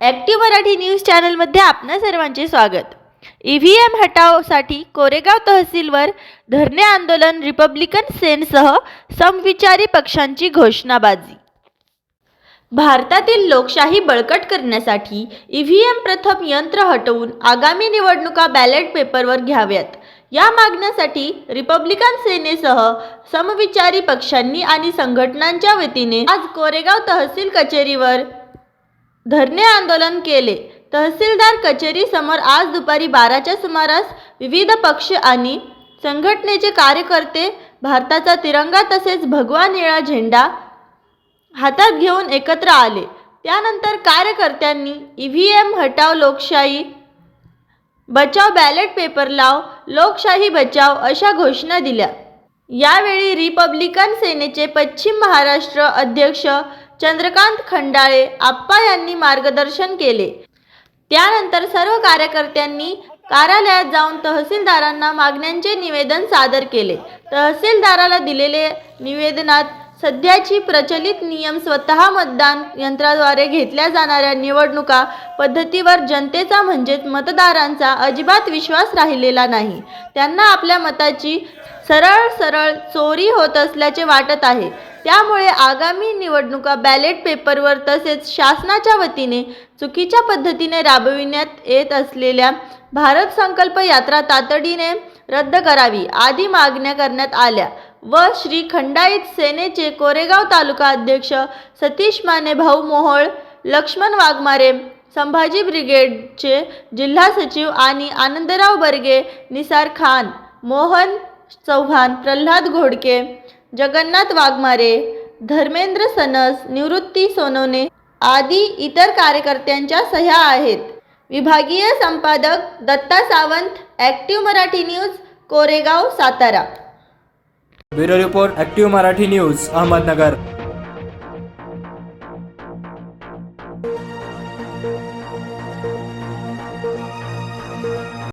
Active Marathi news चॅनलमध्ये आपणा सर्वांचे स्वागत. ई व्ही एम हटावसाठी कोरेगाव तहसीलवर धरणे आंदोलन रिपब्लिकन सेनसह समविचारी पक्षांची घोषणाबाजी. भारतातील लोकशाही बळकट करण्यासाठी ई व्ही एम प्रथम यंत्र हटवून आगामी निवडणुका बॅलेट पेपरवर घ्याव्यात. या मागण्यासाठी रिपब्लिकन सेनेसह समविचारी पक्षांनी आणि संघटनांच्या वतीने आज कोरेगाव तहसील कचेरीवर धरणे आंदोलन केले. तहसीलदार कचेरी समोर आज दुपारी बाराच्या सुमारास विविध पक्ष आणि संघटनेचे कार्यकर्ते भारताचा तिरंगा तसेच भगवा निळा झेंडा हातात घेऊन एकत्र आले. त्यानंतर कार्यकर्त्यांनी ई व्ही एम हटाव लोकशाही बचाव बॅलेट पेपर लाव लोकशाही बचाव अशा घोषणा दिल्या. यावेळी रिपब्लिकन सेनेचे पश्चिम महाराष्ट्र अध्यक्ष चंद्रकांत खंडाळे आप्पा यांनी मार्गदर्शन केले. त्यानंतर सर्व कार्यकर्त्यांनी कार्यालयात जाऊन तहसीलदारांना मागण्यांचे निवेदन सादर केले. तहसीलदाराला दिलेले निवेदनात सध्याची प्रचलित नियम स्वतः मतदान यंत्राद्वारे घेतल्या जाणाऱ्या निवडणुका पद्धतीवर जनतेचा म्हणजेच मतदारांचा अजिबात विश्वास राहिलेला नाही. त्यांना आपल्या मताची सरळ सरळ चोरी होत असल्याचे वाटत आहे. त्यामुळे आगामी निवडणुका बॅलेट पेपरवर तसेच शासनाच्या वतीने चुकीच्या पद्धतीने राबविण्यात येत असलेल्या भारत संकल्प यात्रा तातडीने रद्द करावी आदी मागण्या करण्यात आल्या. व श्री खंडाईत सेनेचे कोरेगाव तालुका अध्यक्ष सतीश माने भाऊ मोहोळ लक्ष्मण वाघमारे संभाजी ब्रिगेडचे जिल्हा सचिव आणि आनंदराव बर्गे निसार खान मोहन चव्हाण प्रल्हाद घोडके जगन्नाथ वाघमारे धर्मेंद्र सनस निवृत्ती सोनवणे आदी इतर कार्यकर्त्यांच्या सह्या आहेत. विभागीय संपादक Datta Sawant active Marathi news Koregaon Satara. Bureau report active Marathi news Ahmednagar.